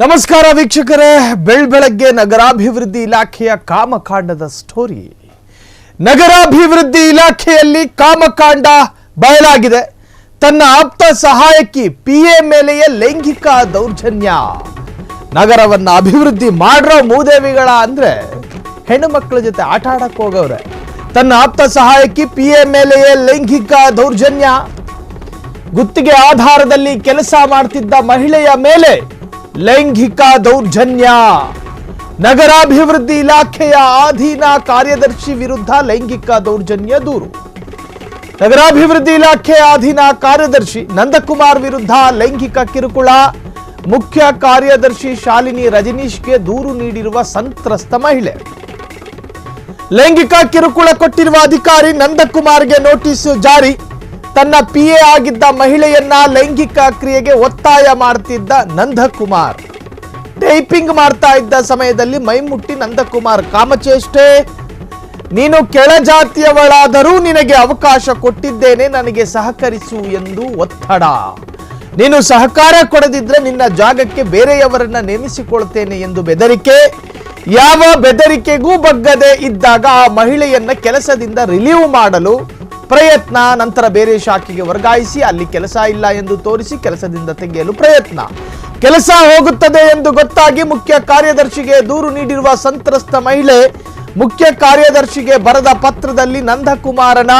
ನಮಸ್ಕಾರ ವೀಕ್ಷಕರೇ. ಬೆಳ್ ಬೆಳಗ್ಗೆ ನಗರಾಭಿವೃದ್ಧಿ ಇಲಾಖೆಯ ಕಾಮಕಾಂಡದ ಸ್ಟೋರಿ. ನಗರಾಭಿವೃದ್ಧಿ ಇಲಾಖೆಯಲ್ಲಿ ಕಾಮಕಾಂಡ ಬಯಲಾಗಿದೆ. ತನ್ನ ಆಪ್ತ ಸಹಾಯಕಿ ಪಿ ಎ ಮೇಲೆಯೇ ಲೈಂಗಿಕ ದೌರ್ಜನ್ಯ. ನಗರವನ್ನು ಅಭಿವೃದ್ಧಿ ಮಾಡಿರೋ ಮೂದೇವಿಗಳ ಅಂದ್ರೆ ಹೆಣ್ಣು ಮಕ್ಕಳ ಜೊತೆ ಆಟ ಆಡಕ್ಕೆ ಹೋಗವ್ರೆ. ತನ್ನ ಆಪ್ತ ಸಹಾಯಕಿ ಪಿ ಎ ಮೇಲೆಯೇ ಲೈಂಗಿಕ ದೌರ್ಜನ್ಯ. ಗುತ್ತಿಗೆ ಆಧಾರದಲ್ಲಿ ಕೆಲಸ ಮಾಡ್ತಿದ್ದ ಮಹಿಳೆಯ ಮೇಲೆ ಲೈಂಗಿಕ ದೌರ್ಜನ್ಯ. ನಗರಾಭಿವೃದ್ಧಿ ಇಲಾಖೆಯ ಅಧೀನ ಕಾರ್ಯದರ್ಶಿ ವಿರುದ್ಧ ಲೈಂಗಿಕ ದೌರ್ಜನ್ಯ ದೂರು. ನಗರಾಭಿವೃದ್ಧಿ ಇಲಾಖೆಯ ಅಧೀನ ಕಾರ್ಯದರ್ಶಿ ನಂದಕುಮಾರ್ ವಿರುದ್ಧ ಲೈಂಗಿಕ ಕಿರುಕುಳ. ಮುಖ್ಯ ಕಾರ್ಯದರ್ಶಿ ಶಾಲಿನಿ ರಜನೀಶ್ಗೆ ದೂರು ನೀಡಿರುವ ಸಂತ್ರಸ್ತ ಮಹಿಳೆ. ಲೈಂಗಿಕ ಕಿರುಕುಳ ಕೊಟ್ಟಿರುವ ಅಧಿಕಾರಿ ನಂದಕುಮಾರ್ಗೆ ನೋಟಿಸ್ ಜಾರಿ. ತನ್ನ ಪಿ ಎ ಆಗಿದ್ದ ಮಹಿಳೆಯನ್ನ ಲೈಂಗಿಕ ಕ್ರಿಯೆಗೆ ಒತ್ತಾಯ ಮಾಡ್ತಿದ್ದ ನಂದಕುಮಾರ್. ಟೈಪಿಂಗ್ ಮಾಡ್ತಾ ಇದ್ದ ಸಮಯದಲ್ಲಿ ಮೈಮುಟ್ಟಿ ನಂದಕುಮಾರ್, ಕಾಮಚೇಷ್ಟೆ, ನೀನು ಕೆಳಜಾತಿಯವಳಾದರೂ ನಿನಗೆ ಅವಕಾಶ ಕೊಟ್ಟಿದ್ದೇನೆ, ನನಗೆ ಸಹಕರಿಸು ಎಂದು ಒತ್ತಡ. ನೀನು ಸಹಕಾರ ಕೊಡದಿದ್ರೆ ನಿನ್ನ ಜಾಗಕ್ಕೆ ಬೇರೆಯವರನ್ನ ನೇಮಿಸಿಕೊಳ್ತೇನೆ ಎಂದು ಬೆದರಿಕೆ. ಯಾವ ಬೆದರಿಕೆಗೂ ಬಗ್ಗದೆ ಇದ್ದಾಗ ಆ ಮಹಿಳೆಯನ್ನ ಕೆಲಸದಿಂದ ರಿಲೀವ್ ಮಾಡಲು ಪ್ರಯತ್ನ, ನಂತರ ಬೇರೆ ಶಾಖೆಗೆ ವರ್ಗಾಯಿಸಿ ಅಲ್ಲಿ ಕೆಲಸ ಇಲ್ಲ ಎಂದು ತೋರಿಸಿ ಕೆಲಸದಿಂದ ತೆಗೆಯಲು ಪ್ರಯತ್ನ. ಕೆಲಸ ಹೋಗುತ್ತದೆ ಎಂದು ಗೊತ್ತಾಗಿ ಮುಖ್ಯ ಕಾರ್ಯದರ್ಶಿಗೆ ದೂರು ನೀಡಿರುವ ಸಂತ್ರಸ್ತ ಮಹಿಳೆ, ಮುಖ್ಯ ಕಾರ್ಯದರ್ಶಿಗೆ ಬರೆದ ಪತ್ರದಲ್ಲಿ ನಂದಕುಮಾರನ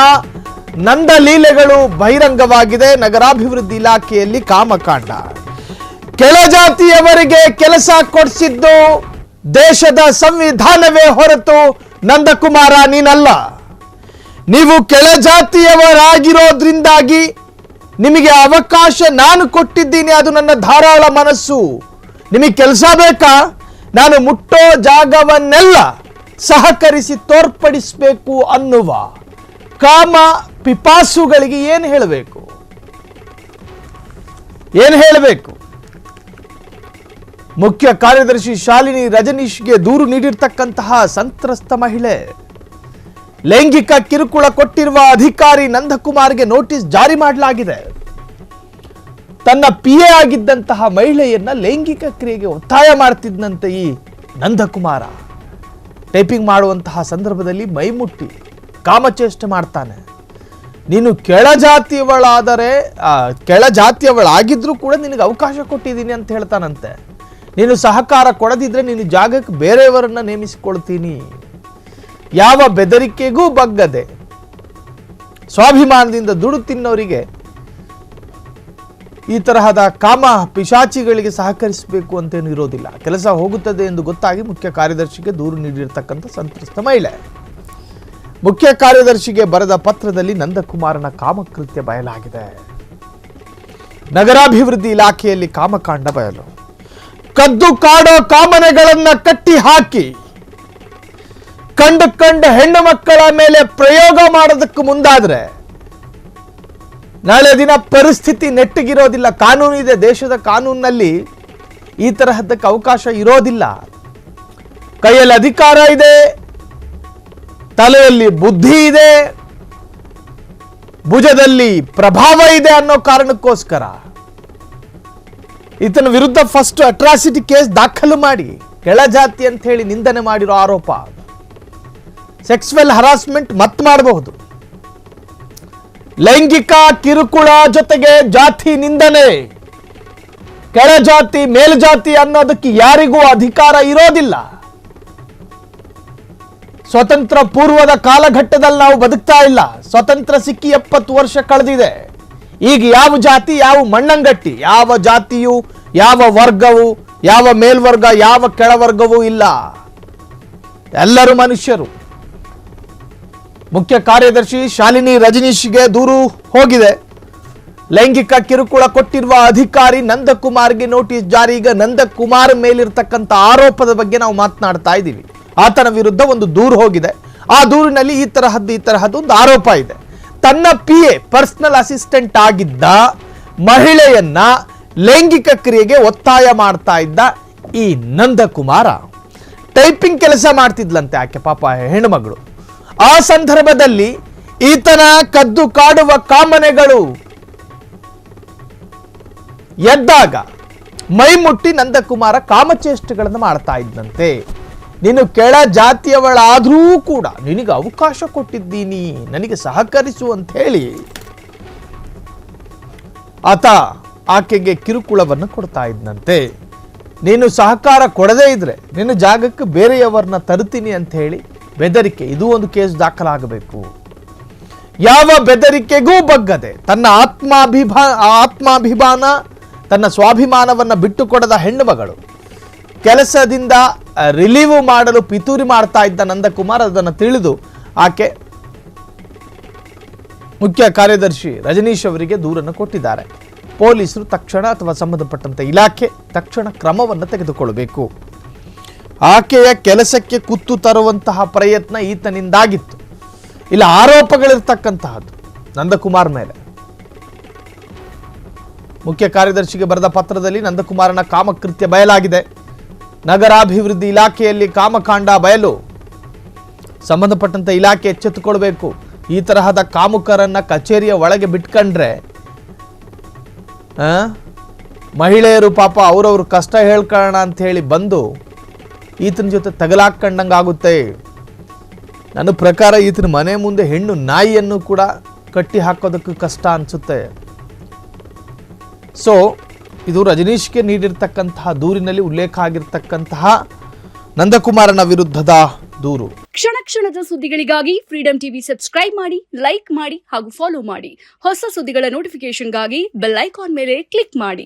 ನಂದ ಲೀಲೆಗಳು ಬಹಿರಂಗವಾಗಿದೆ. ನಗರಾಭಿವೃದ್ಧಿ ಇಲಾಖೆಯಲ್ಲಿ ಕಾಮಕಾಂಡ. ಕೆಳಜಾತಿಯವರಿಗೆ ಕೆಲಸ ಕೊಡಿಸಿದ್ದು ದೇಶದ ಸಂವಿಧಾನವೇ ಹೊರತು ನಂದಕುಮಾರ ನೀನಲ್ಲ. ನೀವು ಕೆಳಜಾತಿಯವರಾಗಿರೋದ್ರಿಂದಾಗಿ ನಿಮಗೆ ಅವಕಾಶ ನಾನು ಕೊಟ್ಟಿದ್ದೀನಿ, ಅದು ನನ್ನ ಧಾರಾಳ ಮನಸ್ಸು. ನಿಮಗೆ ಕೆಲಸ ಬೇಕಾ? ನಾನು ಮುಟ್ಟೋ ಜಾಗವನ್ನೆಲ್ಲ ಸಹಕರಿಸಿ ತೋರ್ಪಡಿಸಬೇಕು ಅನ್ನುವ ಕಾಮ ಪಿಪಾಸುಗಳಿಗೆ ಏನು ಹೇಳಬೇಕು? ಏನು ಹೇಳಬೇಕು? ಮುಖ್ಯ ಕಾರ್ಯದರ್ಶಿ ಶಾಲಿನಿ ರಜನೀಶ್ಗೆ ದೂರು ನೀಡಿರ್ತಕ್ಕಂತಹ ಸಂತ್ರಸ್ತ ಮಹಿಳೆ. ಲೈಂಗಿಕ ಕಿರುಕುಳ ಕೊಟ್ಟಿರುವ ಅಧಿಕಾರಿ ನಂದಕುಮಾರ್ಗೆ ನೋಟಿಸ್ ಜಾರಿ ಮಾಡಲಾಗಿದೆ. ತನ್ನ ಪಿ ಎ ಆಗಿದ್ದಂತಹ ಮಹಿಳೆಯನ್ನ ಲೈಂಗಿಕ ಕ್ರಿಯೆಗೆ ಒತ್ತಾಯ ಮಾಡ್ತಿದ್ದಂತೆ ಈ ನಂದಕುಮಾರ. ಟೈಪಿಂಗ್ ಮಾಡುವಂತಹ ಸಂದರ್ಭದಲ್ಲಿ ಮೈಮುಟ್ಟಿ, ಕಾಮಚೇಷ್ಟೆ ಮಾಡ್ತಾನೆ. ನೀನು ಕೆಳಜಾತಿಯವಳಾದರೆ ಕೆಳ ಕೆಳಜಾತಿಯವಳಾಗಿದ್ರೂ ಕೂಡ ನಿನಗೆ ಅವಕಾಶ ಕೊಟ್ಟಿದ್ದೀನಿ ಅಂತ ಹೇಳ್ತಾನಂತೆ. ನೀನು ಸಹಕಾರ ಕೊಡದಿದ್ರೆ ನೀನು ಜಾಗಕ್ಕೆ ಬೇರೆಯವರನ್ನ ನೇಮಿಸಿಕೊಳ್ತೀನಿ. ಯಾವ ಬೆದರಿಕೆಗೂ ಬಗ್ಗದೆ ಸ್ವಾಭಿಮಾನದಿಂದ ದುಡು ತಿನ್ನೋರಿಗೆ ಈ ತರಹದ ಕಾಮ ಪಿಶಾಚಿಗಳಿಗೆ ಸಹಕರಿಸಬೇಕು ಅಂತೇನು ಇರೋದಿಲ್ಲ. ಕೆಲಸ ಹೋಗುತ್ತದೆ ಎಂದು ಗೊತ್ತಾಗಿ ಮುಖ್ಯ ಕಾರ್ಯದರ್ಶಿಗೆ ದೂರು ನೀಡಿರ್ತಕ್ಕಂಥ ಸಂತ್ರಸ್ತ ಮಹಿಳೆ. ಮುಖ್ಯ ಕಾರ್ಯದರ್ಶಿಗೆ ಬರೆದ ಪತ್ರದಲ್ಲಿ ನಂದಕುಮಾರನ ಕಾಮಕೃತ್ಯ ಬಯಲಾಗಿದೆ. ನಗರಾಭಿವೃದ್ಧಿ ಇಲಾಖೆಯಲ್ಲಿ ಕಾಮಕಾಂಡ ಬಯಲು. ಕದ್ದು ಕಾಡೋ ಕಾಮನೆಗಳನ್ನ ಕಟ್ಟಿ ಹಾಕಿ ಕಂಡು ಕಂಡು ಹೆಣ್ಣು ಮಕ್ಕಳ ಮೇಲೆ ಪ್ರಯೋಗ ಮಾಡೋದಕ್ಕೆ ಮುಂದಾದ್ರೆ ನಾಳೆ ದಿನ ಪರಿಸ್ಥಿತಿ ನೆಟ್ಟಿಗಿರೋದಿಲ್ಲ. ಕಾನೂನು ಇದೆ, ದೇಶದ ಕಾನೂನಿನಲ್ಲಿ ಈ ತರಹದಕ್ಕೆ ಅವಕಾಶ ಇರೋದಿಲ್ಲ. ಕೈಯಲ್ಲಿ ಅಧಿಕಾರ ಇದೆ, ತಲೆಯಲ್ಲಿ ಬುದ್ಧಿ ಇದೆ, ಭುಜದಲ್ಲಿ ಪ್ರಭಾವ ಇದೆ ಅನ್ನೋ ಕಾರಣಕ್ಕೋಸ್ಕರ ಈತನ ವಿರುದ್ಧ ಫಸ್ಟ್ ಅಟ್ರಾಸಿಟಿ ಕೇಸ್ ದಾಖಲು ಮಾಡಿ, ಕೆಳಜಾತಿ ಅಂತ ಹೇಳಿ ನಿಂದನೆ ಮಾಡಿರೋ ಆರೋಪ. ಸೆಕ್ಸುವಲ್ ಹರಾಸ್ಮೆಂಟ್ ಮತ್ ಮಾಡಬಹುದು. ಲೈಂಗಿಕ ಕಿರುಕುಳ ಜೊತೆಗೆ ಜಾತಿ ನಿಂದನೆ. ಕೆಳಜಾತಿ ಮೇಲ್ಜಾತಿ ಅನ್ನೋದಕ್ಕೆ ಯಾರಿಗೂ ಅಧಿಕಾರ ಇರೋದಿಲ್ಲ. ಸ್ವತಂತ್ರ ಪೂರ್ವದ ಕಾಲಘಟ್ಟದಲ್ಲಿ ನಾವು ಬದುಕ್ತಾ ಇಲ್ಲ. ಸ್ವತಂತ್ರ ಸಿಕ್ಕಿ ಎಪ್ಪತ್ತು ವರ್ಷ ಕಳೆದಿದೆ. ಈಗ ಯಾವ ಜಾತಿ, ಯಾವ ಮಣ್ಣಂಗಟ್ಟಿ, ಯಾವ ಜಾತಿಯು, ಯಾವ ವರ್ಗವು, ಯಾವ ಮೇಲ್ವರ್ಗ, ಯಾವ ಕೆಳವರ್ಗವೂ ಇಲ್ಲ. ಎಲ್ಲರೂ ಮನುಷ್ಯರು. ಮುಖ್ಯ ಕಾರ್ಯದರ್ಶಿ ಶಾಲಿನಿ ರಜನೀಶ್ಗೆ ದೂರು ಹೋಗಿದೆ. ಲೈಂಗಿಕ ಕಿರುಕುಳ ಕೊಟ್ಟಿರುವ ಅಧಿಕಾರಿ ನಂದಕುಮಾರ್ಗೆ ನೋಟಿಸ್ ಜಾರಿ. ಈಗ ನಂದಕುಮಾರ್ ಮೇಲಿರ್ತಕ್ಕಂಥ ಆರೋಪದ ಬಗ್ಗೆ ನಾವು ಮಾತನಾಡ್ತಾ ಇದ್ದೀವಿ. ಆತನ ವಿರುದ್ಧ ಒಂದು ದೂರು ಹೋಗಿದೆ. ಆ ದೂರಿನಲ್ಲಿ ಈ ತರಹದ್ದು ಈ ತರಹದ್ದು ಒಂದು ಆರೋಪ ಇದೆ. ತನ್ನ ಪಿ ಎ ಪರ್ಸನಲ್ ಅಸಿಸ್ಟೆಂಟ್ ಆಗಿದ್ದ ಮಹಿಳೆಯನ್ನ ಲೈಂಗಿಕ ಕ್ರಿಯೆಗೆ ಒತ್ತಾಯ ಮಾಡ್ತಾ ಇದ್ದ ಈ ನಂದಕುಮಾರ. ಟೈಪಿಂಗ್ ಕೆಲಸ ಮಾಡ್ತಿದ್ಲಂತೆ ಆಕೆ, ಪಾಪ ಹೆಣ್ಣುಮಗಳು. ಆ ಸಂದರ್ಭದಲ್ಲಿ ಈತನ ಕದ್ದು ಕಾಡುವ ಕಾಮನೆಗಳು ಎದ್ದಾಗ ಮೈಮುಟ್ಟಿ ನಂದಕುಮಾರ ಕಾಮಚೇಷ್ಟೆಗಳನ್ನು ಮಾಡ್ತಾ ಇದ್ದಂತೆ. ನೀನು ಕೆಳ ಜಾತಿಯವಳಾದರೂ ಕೂಡ ನಿನಗೆ ಅವಕಾಶ ಕೊಟ್ಟಿದ್ದೀನಿ, ನನಗೆ ಸಹಕರಿಸು ಅಂತ ಹೇಳಿ ಆತ ಆಕೆಗೆ ಕಿರುಕುಳವನ್ನು ಕೊಡ್ತಾ ಇದ್ದಂತೆ. ನೀನು ಸಹಕಾರ ಕೊಡದೇ ಇದ್ರೆ ನಿನ್ನ ಜಾಗಕ್ಕೆ ಬೇರೆಯವರನ್ನ ತರ್ತೀನಿ ಅಂತ ಹೇಳಿ ಬೆದರಿಕೆ, ಇದು ಒಂದು ಕೇಸ್ ದಾಖಲಾಗಬೇಕು. ಯಾವ ಬೆದರಿಕೆಗೂ ಬಗ್ಗದೆ ತನ್ನ ಆತ್ಮಾಭಿಭಾ, ಆತ್ಮಾಭಿಮಾನ, ತನ್ನ ಸ್ವಾಭಿಮಾನವನ್ನು ಬಿಟ್ಟುಕೊಡದ ಹೆಣ್ಣು ಮಗಳು ಕೆಲಸದಿಂದ ರಿಲೀವ್ ಮಾಡಲು ಪಿತೂರಿ ಮಾಡ್ತಾ ಇದ್ದ ನಂದಕುಮಾರ್ ಅದನ್ನು ತಿಳಿದು ಆಕೆ ಮುಖ್ಯ ಕಾರ್ಯದರ್ಶಿ ರಜನೀಶ್ ಅವರಿಗೆ ದೂರನ್ನು ಕೊಟ್ಟಿದ್ದಾರೆ. ಪೊಲೀಸರು ತಕ್ಷಣ ಅಥವಾ ಸಂಬಂಧಪಟ್ಟಂತೆ ಇಲಾಖೆ ತಕ್ಷಣ ಕ್ರಮವನ್ನು ತೆಗೆದುಕೊಳ್ಳಬೇಕು. ಆಕೆಯ ಕೆಲಸಕ್ಕೆ ಕುತ್ತು ತರುವಂತಹ ಪ್ರಯತ್ನ ಈತನಿಂದಾಗಿತ್ತು. ಇಲ್ಲ, ಆರೋಪಗಳಿರ್ತಕ್ಕಂತಹದ್ದು ನಂದಕುಮಾರ್ ಮೇಲೆ. ಮುಖ್ಯ ಕಾರ್ಯದರ್ಶಿಗೆ ಬರೆದ ಪತ್ರದಲ್ಲಿ ನಂದಕುಮಾರನ ಕಾಮಕೃತ್ಯ ಬಯಲಾಗಿದೆ. ನಗರಾಭಿವೃದ್ಧಿ ಇಲಾಖೆಯಲ್ಲಿ ಕಾಮಕಾಂಡ ಬಯಲು ಸಂಬಂಧಪಟ್ಟಂತ ಇಲಾಖೆ ಎಚ್ಚೆತ್ತುಕೊಳ್ಬೇಕು. ಈ ತರಹದ ಕಾಮುಕರನ್ನ ಕಚೇರಿಯ ಒಳಗೆ ಬಿಟ್ಕೊಂಡ್ರೆ ಮಹಿಳೆಯರು ಪಾಪ ಅವರವ್ರ ಕಷ್ಟ ಹೇಳ್ಕೊಳ್ಳೋಣ ಅಂತ ಹೇಳಿ ಬಂದು ಈತನ ಜೊತೆ ತಗಲಾಕಂಡಂಗಾಗುತ್ತೆ ನನ್ನ ಪ್ರಕಾರ ಈತನ ಮನೆ ಮುಂದೆ ಹೆಣ್ಣು ನಾಯಿಯನ್ನು ಕೂಡ ಕಟ್ಟಿ ಹಾಕೋದಕ್ಕೆ ಕಷ್ಟ ಅನಿಸುತ್ತೆ. ಸೊ ಇದು ರಜನೀಶ್ಗೆ ನೀಡಿರ್ತಕ್ಕಂತಹ ದೂರಿನಲ್ಲಿ ಉಲ್ಲೇಖ ಆಗಿರ್ತಕ್ಕಂತಹ ನಂದಕುಮಾರನ ವಿರುದ್ಧದ ದೂರು. ಕ್ಷಣ ಕ್ಷಣದ ಸುದ್ದಿಗಳಿಗಾಗಿ ಫ್ರೀಡಂ ಟಿವಿ ಸಬ್ಸ್ಕ್ರೈಬ್ ಮಾಡಿ ಲೈಕ್ ಮಾಡಿ ಹಾಗೂ ಫಾಲೋ ಮಾಡಿ. ಹೊಸ ಸುದ್ದಿಗಳ ನೋಟಿಫಿಕೇಶನ್ಗಾಗಿ ಬೆಲ್ ಐಕಾನ್ ಮೇಲೆ ಕ್ಲಿಕ್ ಮಾಡಿ.